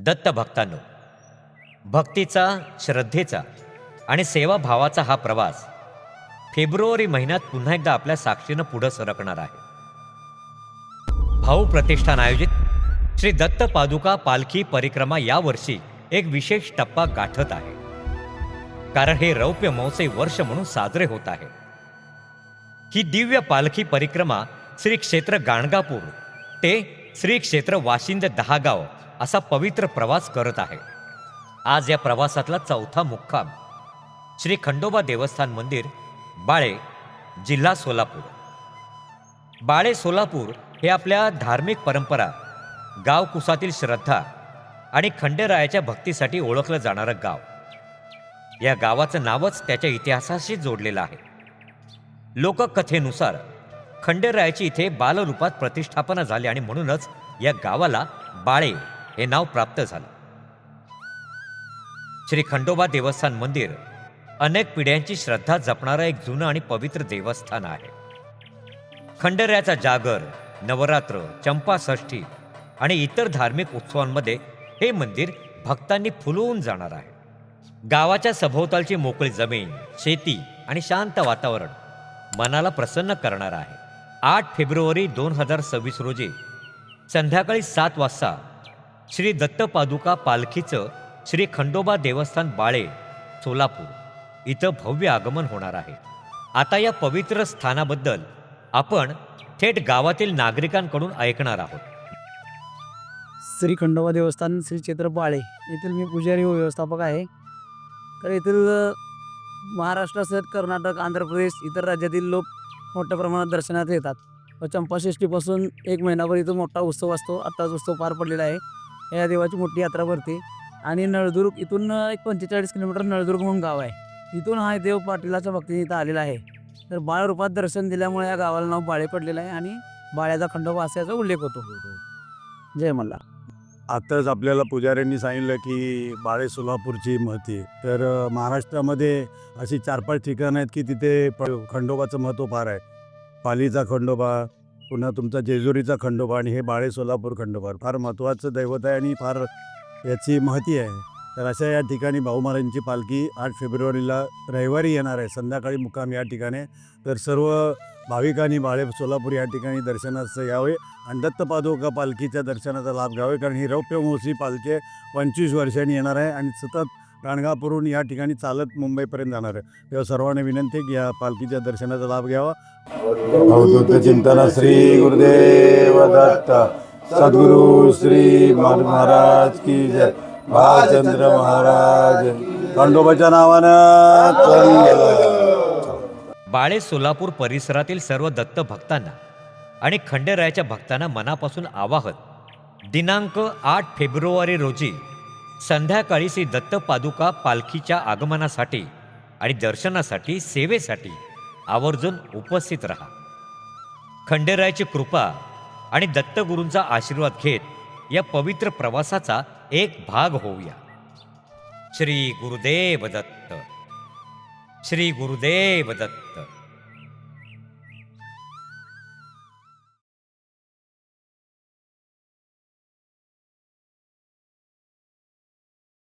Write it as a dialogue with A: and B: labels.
A: दत्त भक्तांनो भक्तीचा श्रद्धेचा आणि सेवाभावाचा हा प्रवास फेब्रुवारी महिन्यात पुन्हा एकदा आपल्या साक्षीनं पुढं सरकणार आहे. भाऊ प्रतिष्ठान आयोजित श्री दत्त पादुका पालखी परिक्रमा यावर्षी एक विशेष टप्पा गाठत आहे. कारण हे रौप्य मौसे वर्ष म्हणून साजरे होत आहे. ही दिव्य पालखी परिक्रमा श्री क्षेत्र गाणगापूर ते श्री क्षेत्र वाशिंद दहागाव असा पवित्र प्रवास करत आहे. आज या प्रवासातला चौथा मुक्काम श्री खंडोबा देवस्थान मंदिर बाळे जिल्हा सोलापूर. बाळे सोलापूर हे आपल्या धार्मिक परंपरा गावकुसातील श्रद्धा आणि खंडेरायाच्या भक्तीसाठी ओळखलं जाणारं गाव. या गावाचं नावच त्याच्या इतिहासाशी जोडलेलं आहे. लोककथेनुसार खंडेरायाची इथे बालरूपात प्रतिष्ठापना झाली आणि म्हणूनच या गावाला बाळे हे नाव प्राप्त झालं. श्री खंडोबा देवस्थान मंदिर अनेक पिढ्यांची श्रद्धा जपणारं एक जुनं आणि पवित्र देवस्थान आहे. खंडेरायाचा जागर नवरात्र चंपाषष्ठी आणि इतर धार्मिक उत्सवांमध्ये हे मंदिर भक्तांनी फुलवून जाणार आहे. गावाच्या सभोवतालची मोकळी जमीन शेती आणि शांत वातावरण मनाला प्रसन्न करणार आहे. आठ फेब्रुवारी दोन हजार सव्वीस रोजी संध्याकाळी सात वाजता श्री दत्त पादुका पालखीचं श्री खंडोबा देवस्थान बाळे सोलापूर इथं भव्य आगमन होणार आहे. आता या पवित्र स्थानाबद्दल आपण थेट गावातील नागरिकांकडून ऐकणार आहोत.
B: श्री खंडोबा देवस्थान श्री क्षेत्र बाळे येथील मी पुजारी व व्यवस्थापक आहे. तर येथील महाराष्ट्रासह कर्नाटक आंध्र प्रदेश इतर राज्यातील लोक मोठ्या प्रमाणात दर्शनात येतात. व चंपाषष्ठीपासून एक महिनाभर इथं मोठा उत्सव असतो. आत्ताच उत्सव पार पडलेला आहे. या देवाची मोठी यात्रा भरते. आणि नळदुर्ग इथून एक पंचेचाळीस किलोमीटर नळदुर्ग म्हणून गाव आहे. इथून हा देव पाटीलाच्या भक्तीने इथं आलेला आहे. तर बाळ रूपात दर्शन दिल्यामुळे या गावाला नाव बाळे पडलेलं आहे. आणि बाळ्याचा खंडोबा असल्याचा उल्लेख होतो. जय मल्ला
C: आताच आपल्याला पुजाऱ्यांनी सांगितलं की बाळे सोलापूरची महती तर महाराष्ट्रामध्ये अशी चार पाच ठिकाणं आहेत की तिथे प खंडोबाचं महत्त्व फार आहे. पालीचा खंडोबा पुन्हा तुमचा जेजुरीचा खंडोबा आणि हे बाळे सोलापूर खंडोबा. फार महत्त्वाचं दैवत आहे आणि फार याची महती आहे. तर अशा या ठिकाणी भाऊ महाराजांची पालखी आठ फेब्रुवारीला रविवारी येणार आहे. संध्याकाळी मुक्काम या ठिकाणी. तर सर्व भाविकांनी बाळे सोलापूर या ठिकाणी दर्शनाचं यावे. आणि दत्तपादोका पालखीच्या दर्शनाचा लाभ घ्यावे कारण ही रौप्य महोत्सवी पालखी पंचवीस वर्षांनी येणार आहे आणि सतत राणगापूरून या ठिकाणी चालत मुंबईपर्यंत जाणार आहे. तेव्हा सर्वांना विनंती की या पालखीच्या दर्शनाचा लाभ घ्यावा. अवधूत चिंतन श्री गुरुदेव दत्त. सद्गुरु श्री महाराज की जय. भालचंद्र महाराज. खंडोबाच्या नावानं
A: बाळे सोलापूर परिसरातील सर्व दत्त भक्तांना आणि खंडेरायाच्या भक्तांना मनापासून आवाहन. दिनांक आठ फेब्रुवारी रोजी संध्याकाळी श्री दत्त पादुका पालखीच्या आगमनासाठी आणि दर्शनासाठी सेवेसाठी आवर्जून उपस्थित राहा. खंडेरायाची कृपा आणि दत्तगुरूंचा आशीर्वाद घेत या पवित्र प्रवासाचा एक भाग होऊया. श्री गुरुदेव दत्त. श्री गुरुदेव दत्त.